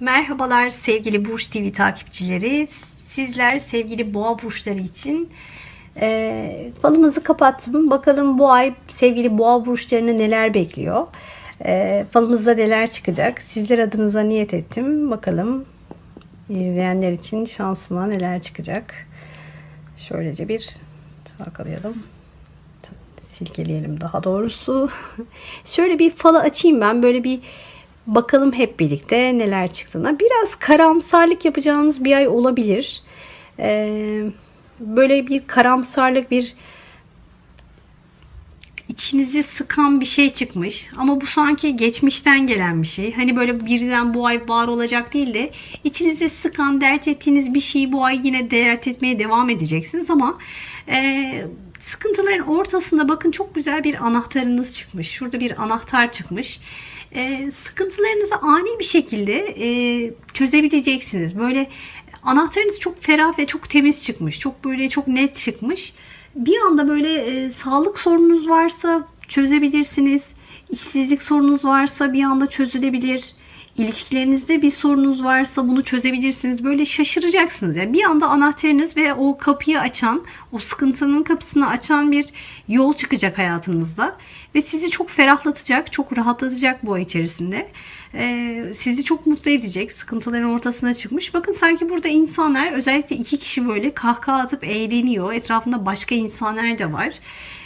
Merhabalar sevgili Burç TV takipçileri. Sizler sevgili boğa burçları için e, falımızı kapattım. Bakalım bu ay sevgili boğa burçlarını neler bekliyor. E, falımızda neler çıkacak. Sizler adınıza niyet ettim. Bakalım izleyenler için şansına neler çıkacak. Şöylece bir çalkalayalım. Silkeleyelim daha doğrusu. Şöyle bir falı açayım ben. Böyle bir Bakalım hep birlikte neler çıktığına. Biraz karamsarlık yapacağınız bir ay olabilir. Ee, böyle bir karamsarlık, bir içinizi sıkan bir şey çıkmış. Ama bu sanki geçmişten gelen bir şey. Hani böyle birden bu ay var olacak değil de içinizi sıkan, dert ettiğiniz bir şeyi bu ay yine dert etmeye devam edeceksiniz ama e, sıkıntıların ortasında bakın çok güzel bir anahtarınız çıkmış. Şurada bir anahtar çıkmış e, sıkıntılarınızı ani bir şekilde e, çözebileceksiniz. Böyle anahtarınız çok ferah ve çok temiz çıkmış. Çok böyle çok net çıkmış. Bir anda böyle e, sağlık sorununuz varsa çözebilirsiniz. İşsizlik sorunuz varsa bir anda çözülebilir. İlişkilerinizde bir sorunuz varsa bunu çözebilirsiniz. Böyle şaşıracaksınız. Yani bir anda anahtarınız ve o kapıyı açan, o sıkıntının kapısını açan bir yol çıkacak hayatınızda. Ve sizi çok ferahlatacak, çok rahatlatacak bu ay içerisinde. Ee, sizi çok mutlu edecek. Sıkıntıların ortasına çıkmış. Bakın sanki burada insanlar özellikle iki kişi böyle kahkaha atıp eğleniyor. Etrafında başka insanlar da var.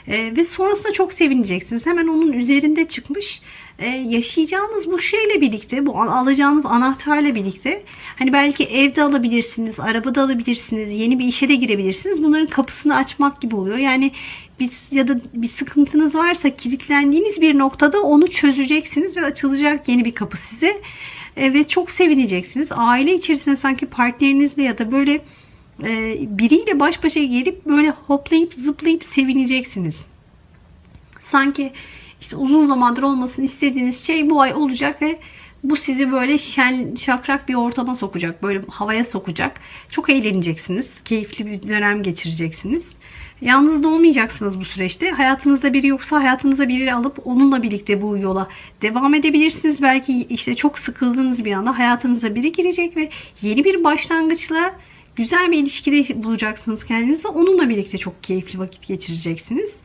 Ee, ve sonrasında çok sevineceksiniz. Hemen onun üzerinde çıkmış e, yaşayacağınız bu şeyle birlikte, bu alacağınız anahtarla birlikte hani belki evde alabilirsiniz, arabada alabilirsiniz, yeni bir işe de girebilirsiniz. Bunların kapısını açmak gibi oluyor. Yani biz ya da bir sıkıntınız varsa kilitlendiğiniz bir noktada onu çözeceksiniz ve açılacak yeni bir kapı size. E, ve çok sevineceksiniz. Aile içerisinde sanki partnerinizle ya da böyle e, biriyle baş başa gelip böyle hoplayıp zıplayıp sevineceksiniz. Sanki işte uzun zamandır olmasını istediğiniz şey bu ay olacak ve bu sizi böyle şen, şakrak bir ortama sokacak. Böyle havaya sokacak. Çok eğleneceksiniz. Keyifli bir dönem geçireceksiniz. Yalnız da olmayacaksınız bu süreçte. Hayatınızda biri yoksa hayatınıza biri alıp onunla birlikte bu yola devam edebilirsiniz. Belki işte çok sıkıldığınız bir anda hayatınıza biri girecek ve yeni bir başlangıçla güzel bir ilişkide bulacaksınız kendinizi. Onunla birlikte çok keyifli vakit geçireceksiniz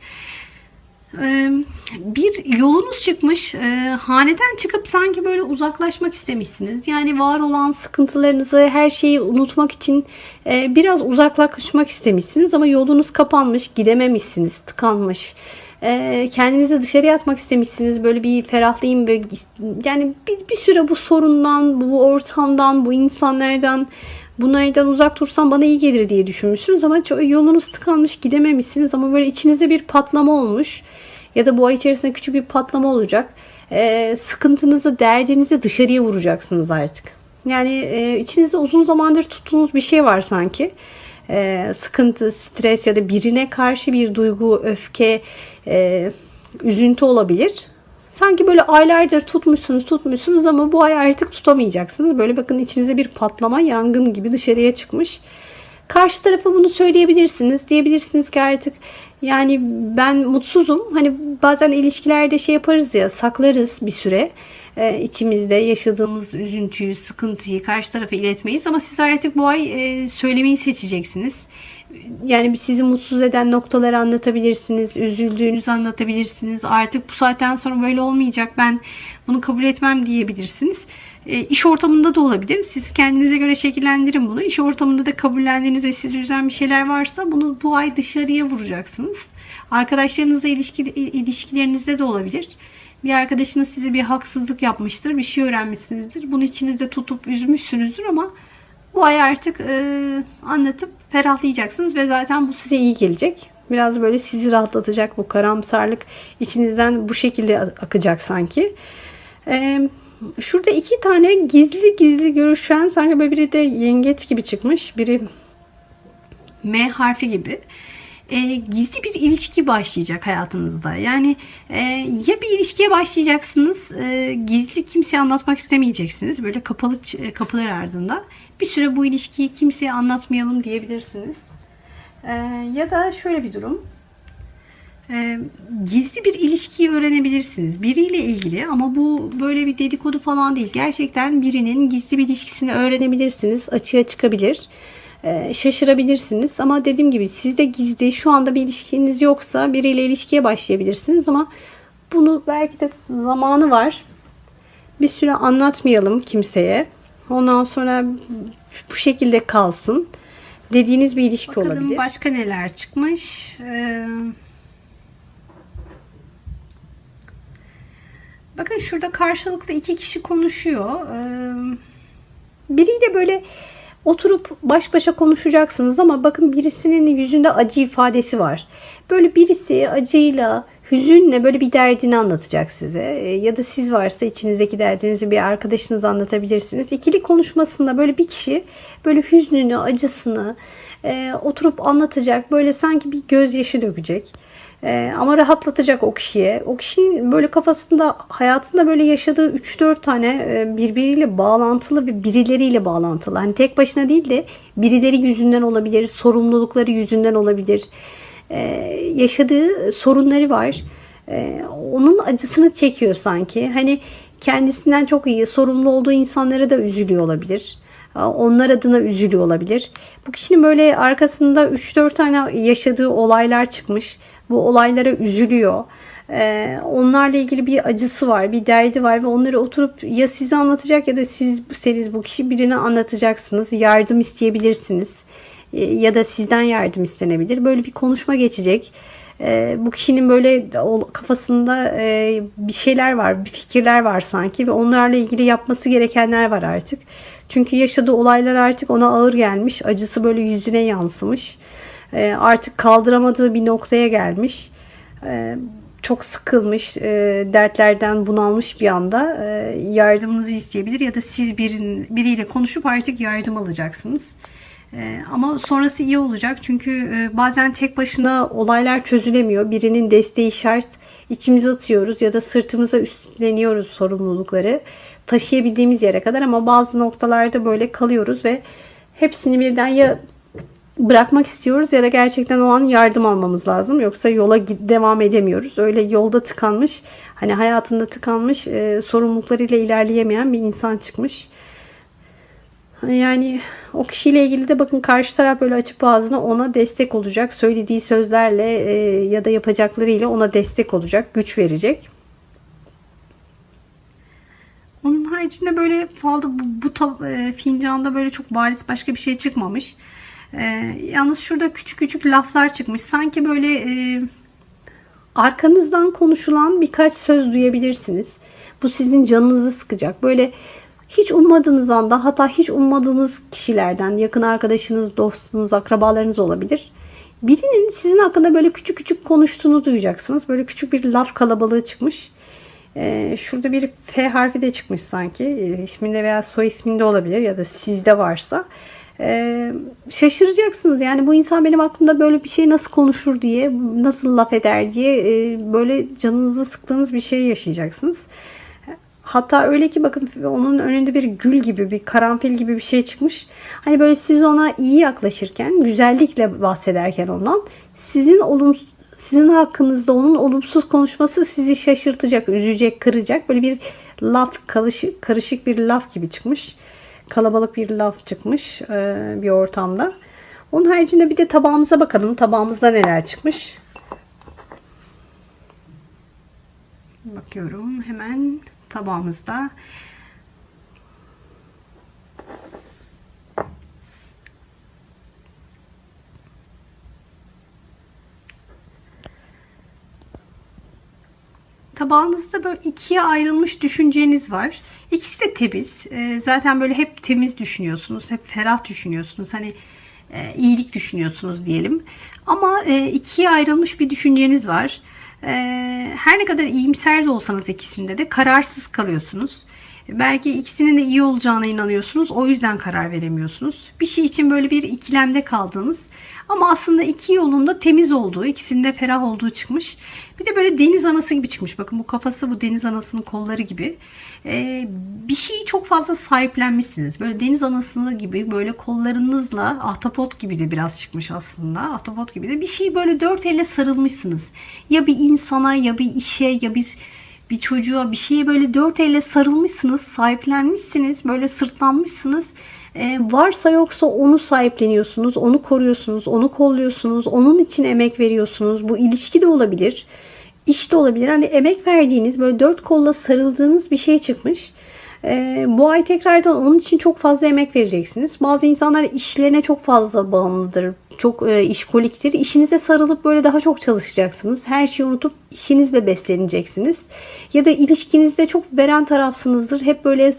bir yolunuz çıkmış. Haneden çıkıp sanki böyle uzaklaşmak istemişsiniz. Yani var olan sıkıntılarınızı, her şeyi unutmak için biraz uzaklaşmak istemişsiniz ama yolunuz kapanmış, gidememişsiniz, tıkanmış. Kendinizi dışarıya atmak istemişsiniz. Böyle bir ferahlayayım ve yani bir, bir süre bu sorundan, bu ortamdan, bu insanlardan bunlardan uzak dursam bana iyi gelir diye düşünmüşsünüz ama yolunuz tıkanmış gidememişsiniz ama böyle içinizde bir patlama olmuş ya da bu ay içerisinde küçük bir patlama olacak. E, sıkıntınızı, derdinizi dışarıya vuracaksınız artık. Yani e, içinizde uzun zamandır tuttuğunuz bir şey var sanki. E, sıkıntı, stres ya da birine karşı bir duygu, öfke, e, üzüntü olabilir. Sanki böyle aylardır tutmuşsunuz tutmuşsunuz ama bu ay artık tutamayacaksınız. Böyle bakın içinize bir patlama, yangın gibi dışarıya çıkmış. Karşı tarafa bunu söyleyebilirsiniz. Diyebilirsiniz ki artık yani ben mutsuzum. Hani bazen ilişkilerde şey yaparız ya saklarız bir süre. Ee, içimizde yaşadığımız üzüntüyü, sıkıntıyı karşı tarafa iletmeyiz. Ama siz artık bu ay e, söylemeyi seçeceksiniz. Yani sizi mutsuz eden noktaları anlatabilirsiniz. Üzüldüğünüzü anlatabilirsiniz. Artık bu saatten sonra böyle olmayacak. Ben bunu kabul etmem diyebilirsiniz. E, iş ortamında da olabilir. Siz kendinize göre şekillendirin bunu. İş ortamında da kabullendiğiniz ve sizi üzen bir şeyler varsa bunu bu ay dışarıya vuracaksınız. Arkadaşlarınızla ilişki, ilişkilerinizde de olabilir. Bir arkadaşınız size bir haksızlık yapmıştır. Bir şey öğrenmişsinizdir. Bunu içinizde tutup üzmüşsünüzdür ama bu ay artık e, anlatıp ferahlayacaksınız ve zaten bu size iyi gelecek. Biraz böyle sizi rahatlatacak bu karamsarlık içinizden bu şekilde akacak sanki. Eee Şurada iki tane gizli gizli görüşen sanki böyle biri de yengeç gibi çıkmış. Biri M harfi gibi. E, gizli bir ilişki başlayacak hayatınızda. Yani e, ya bir ilişkiye başlayacaksınız, e, gizli kimseye anlatmak istemeyeceksiniz. Böyle kapalı e, kapılar ardında. Bir süre bu ilişkiyi kimseye anlatmayalım diyebilirsiniz. E, ya da şöyle bir durum. E, gizli bir ilişkiyi öğrenebilirsiniz. Biriyle ilgili ama bu böyle bir dedikodu falan değil. Gerçekten birinin gizli bir ilişkisini öğrenebilirsiniz. Açığa çıkabilir. E, şaşırabilirsiniz ama dediğim gibi sizde gizli şu anda bir ilişkiniz yoksa biriyle ilişkiye başlayabilirsiniz ama bunu belki de zamanı var. Bir süre anlatmayalım kimseye. Ondan sonra bu şekilde kalsın. Dediğiniz bir ilişki Bakalım olabilir. başka neler çıkmış. Ee, bakın şurada karşılıklı iki kişi konuşuyor. Ee, Biriyle böyle oturup baş başa konuşacaksınız ama bakın birisinin yüzünde acı ifadesi var. Böyle birisi acıyla, hüzünle böyle bir derdini anlatacak size. E, Ya da siz varsa içinizdeki derdinizi bir arkadaşınıza anlatabilirsiniz. İkili konuşmasında böyle bir kişi böyle hüznünü, acısını e, oturup anlatacak. Böyle sanki bir gözyaşı dökecek. Ee, ama rahatlatacak o kişiye. O kişinin böyle kafasında hayatında böyle yaşadığı 3-4 tane e, birbiriyle bağlantılı ve birileriyle bağlantılı. Hani tek başına değil de birileri yüzünden olabilir, sorumlulukları yüzünden olabilir. Ee, yaşadığı sorunları var. Ee, onun acısını çekiyor sanki. Hani kendisinden çok iyi, sorumlu olduğu insanlara da üzülüyor olabilir. Onlar adına üzülüyor olabilir. Bu kişinin böyle arkasında 3-4 tane yaşadığı olaylar çıkmış. Bu olaylara üzülüyor. Ee, onlarla ilgili bir acısı var, bir derdi var ve onları oturup ya size anlatacak ya da siz seniz bu kişi birine anlatacaksınız. Yardım isteyebilirsiniz. Ee, ya da sizden yardım istenebilir. Böyle bir konuşma geçecek. Ee, bu kişinin böyle kafasında e, bir şeyler var, bir fikirler var sanki ve onlarla ilgili yapması gerekenler var artık. Çünkü yaşadığı olaylar artık ona ağır gelmiş. Acısı böyle yüzüne yansımış. Ee, artık kaldıramadığı bir noktaya gelmiş. Ee, çok sıkılmış, e, dertlerden bunalmış bir anda e, yardımınızı isteyebilir ya da siz birin, biriyle konuşup artık yardım alacaksınız. Ee, ama sonrası iyi olacak çünkü e, bazen tek başına olaylar çözülemiyor. Birinin desteği şart. İçimize atıyoruz ya da sırtımıza üstleniyoruz sorumlulukları taşıyabildiğimiz yere kadar ama bazı noktalarda böyle kalıyoruz ve hepsini birden ya bırakmak istiyoruz ya da gerçekten o an yardım almamız lazım. Yoksa yola devam edemiyoruz. Öyle yolda tıkanmış, hani hayatında tıkanmış, e, sorumluluklarıyla ilerleyemeyen bir insan çıkmış. Yani o kişiyle ilgili de bakın karşı taraf böyle açıp ağzını ona destek olacak. Söylediği sözlerle e, ya da yapacaklarıyla ona destek olacak, güç verecek. onun haricinde böyle falda bu, bu e, fincanda böyle çok bariz başka bir şey çıkmamış. Ee, yalnız şurada küçük küçük laflar çıkmış. Sanki böyle e, arkanızdan konuşulan birkaç söz duyabilirsiniz. Bu sizin canınızı sıkacak. Böyle hiç ummadığınız anda hatta hiç ummadığınız kişilerden yakın arkadaşınız, dostunuz, akrabalarınız olabilir. Birinin sizin hakkında böyle küçük küçük konuştuğunu duyacaksınız. Böyle küçük bir laf kalabalığı çıkmış. Ee, şurada bir F harfi de çıkmış sanki. Ee, isminde veya soy isminde olabilir ya da sizde varsa. Ee, şaşıracaksınız. Yani bu insan benim aklımda böyle bir şey nasıl konuşur diye, nasıl laf eder diye e, böyle canınızı sıktığınız bir şey yaşayacaksınız. Hatta öyle ki bakın onun önünde bir gül gibi, bir karanfil gibi bir şey çıkmış. Hani böyle siz ona iyi yaklaşırken, güzellikle bahsederken ondan sizin olumsuz sizin hakkınızda onun olumsuz konuşması sizi şaşırtacak, üzecek, kıracak. Böyle bir laf, karışık, karışık bir laf gibi çıkmış. Kalabalık bir laf çıkmış e, bir ortamda. Onun haricinde bir de tabağımıza bakalım. Tabağımızda neler çıkmış. bakıyorum hemen tabağımızda. Tabağınızda böyle ikiye ayrılmış düşünceniz var. İkisi de temiz. Ee, zaten böyle hep temiz düşünüyorsunuz. Hep ferah düşünüyorsunuz. Hani e, iyilik düşünüyorsunuz diyelim. Ama e, ikiye ayrılmış bir düşünceniz var. E, her ne kadar iyimser de olsanız ikisinde de kararsız kalıyorsunuz. Belki ikisinin de iyi olacağına inanıyorsunuz. O yüzden karar veremiyorsunuz. Bir şey için böyle bir ikilemde kaldığınız ama aslında iki yolun da temiz olduğu, ikisinde ferah olduğu çıkmış. Bir de böyle deniz anası gibi çıkmış. Bakın bu kafası bu deniz anasının kolları gibi. Ee, bir şeyi çok fazla sahiplenmişsiniz. Böyle deniz anası gibi böyle kollarınızla ahtapot gibi de biraz çıkmış aslında. Ahtapot gibi de bir şeyi böyle dört elle sarılmışsınız. Ya bir insana ya bir işe ya bir bir çocuğa bir şeye böyle dört elle sarılmışsınız, sahiplenmişsiniz, böyle sırtlanmışsınız. Ee, varsa yoksa onu sahipleniyorsunuz, onu koruyorsunuz, onu kolluyorsunuz, onun için emek veriyorsunuz. Bu ilişki de olabilir, iş de olabilir. Hani emek verdiğiniz, böyle dört kolla sarıldığınız bir şey çıkmış. Ee, bu ay tekrardan onun için çok fazla emek vereceksiniz. Bazı insanlar işlerine çok fazla bağımlıdır. Çok e, işkoliktir. İşinize sarılıp böyle daha çok çalışacaksınız. Her şeyi unutup işinizle besleneceksiniz. Ya da ilişkinizde çok veren tarafsınızdır. Hep böyle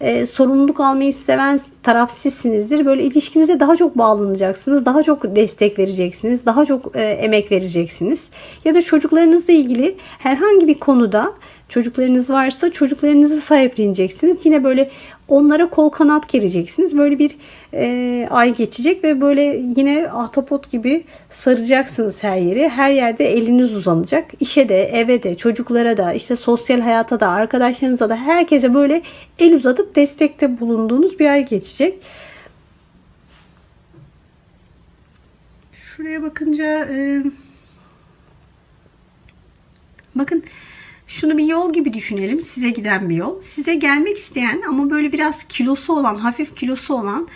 e, sorumluluk almayı seven taraf. Böyle ilişkinize daha çok bağlanacaksınız. Daha çok destek vereceksiniz. Daha çok e, emek vereceksiniz. Ya da çocuklarınızla ilgili herhangi bir konuda çocuklarınız varsa çocuklarınızı sahipleneceksiniz. Yine böyle onlara kol kanat gereceksiniz. Böyle bir e, ay geçecek ve böyle yine ahtapot gibi saracaksınız her yeri. Her yerde eliniz uzanacak. İşe de, eve de, çocuklara da, işte sosyal hayata da, arkadaşlarınıza da herkese böyle el uzatıp destekte bulunduğunuz bir ay geçecek. Şuraya bakınca e, bakın şunu bir yol gibi düşünelim. Size giden bir yol. Size gelmek isteyen ama böyle biraz kilosu olan, hafif kilosu olan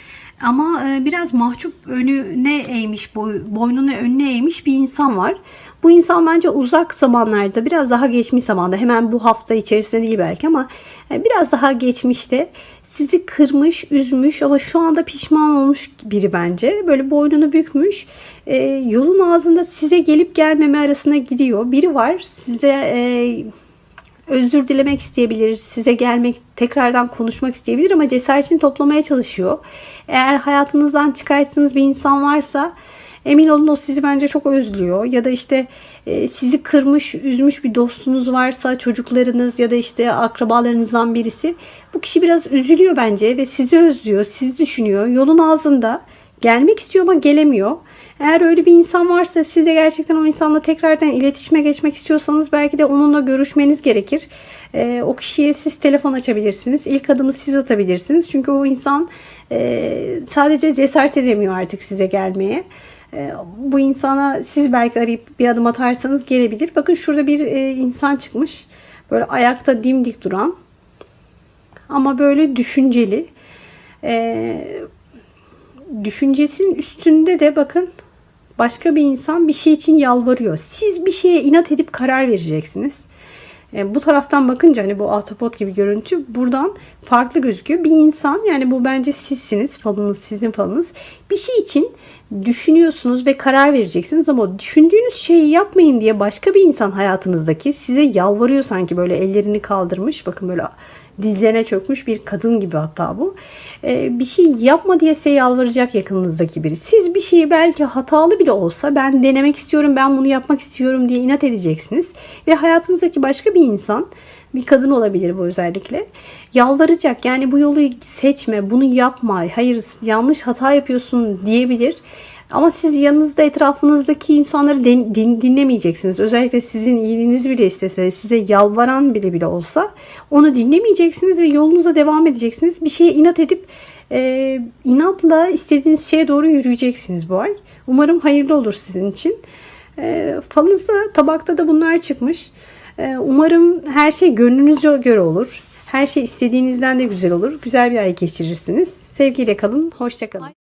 ama e, biraz mahcup önüne eğmiş, boy, boynunu önüne eğmiş bir insan var. Bu insan bence uzak zamanlarda, biraz daha geçmiş zamanda, hemen bu hafta içerisinde değil belki ama e, biraz daha geçmişte sizi kırmış, üzmüş ama şu anda pişman olmuş biri bence. Böyle boynunu bükmüş. E, yolun ağzında size gelip gelmeme arasına gidiyor. Biri var size özür dilemek isteyebilir, size gelmek, tekrardan konuşmak isteyebilir ama cesaretini toplamaya çalışıyor. Eğer hayatınızdan çıkarttığınız bir insan varsa emin olun o sizi bence çok özlüyor. Ya da işte e, sizi kırmış, üzmüş bir dostunuz varsa, çocuklarınız ya da işte akrabalarınızdan birisi bu kişi biraz üzülüyor bence ve sizi özlüyor, sizi düşünüyor. Yolun ağzında gelmek istiyor ama gelemiyor. Eğer öyle bir insan varsa siz de gerçekten o insanla tekrardan iletişime geçmek istiyorsanız belki de onunla görüşmeniz gerekir. Ee, o kişiye siz telefon açabilirsiniz. İlk adımı siz atabilirsiniz. Çünkü o insan e, sadece cesaret edemiyor artık size gelmeye. E, bu insana siz belki arayıp bir adım atarsanız gelebilir. Bakın şurada bir e, insan çıkmış. Böyle ayakta dimdik duran ama böyle düşünceli. Düşüncesinin üstünde de bakın başka bir insan bir şey için yalvarıyor. Siz bir şeye inat edip karar vereceksiniz. E, bu taraftan bakınca hani bu ahtapot gibi görüntü buradan farklı gözüküyor. Bir insan yani bu bence sizsiniz. Falınız sizin falınız. Bir şey için düşünüyorsunuz ve karar vereceksiniz ama düşündüğünüz şeyi yapmayın diye başka bir insan hayatınızdaki size yalvarıyor sanki böyle ellerini kaldırmış. Bakın böyle dizlerine çökmüş bir kadın gibi hatta bu. Ee, bir şey yapma diye size yalvaracak yakınınızdaki biri. Siz bir şeyi belki hatalı bile olsa ben denemek istiyorum, ben bunu yapmak istiyorum diye inat edeceksiniz. Ve hayatınızdaki başka bir insan, bir kadın olabilir bu özellikle, yalvaracak. Yani bu yolu seçme, bunu yapma, hayır yanlış hata yapıyorsun diyebilir. Ama siz yanınızda etrafınızdaki insanları din, din, dinlemeyeceksiniz. Özellikle sizin iyiliğinizi bile istese, size yalvaran bile bile olsa onu dinlemeyeceksiniz ve yolunuza devam edeceksiniz. Bir şeye inat edip e, inatla istediğiniz şeye doğru yürüyeceksiniz bu ay. Umarım hayırlı olur sizin için. E, falınızda tabakta da bunlar çıkmış. E, umarım her şey gönlünüzce göre olur. Her şey istediğinizden de güzel olur. Güzel bir ay geçirirsiniz. Sevgiyle kalın. Hoşçakalın.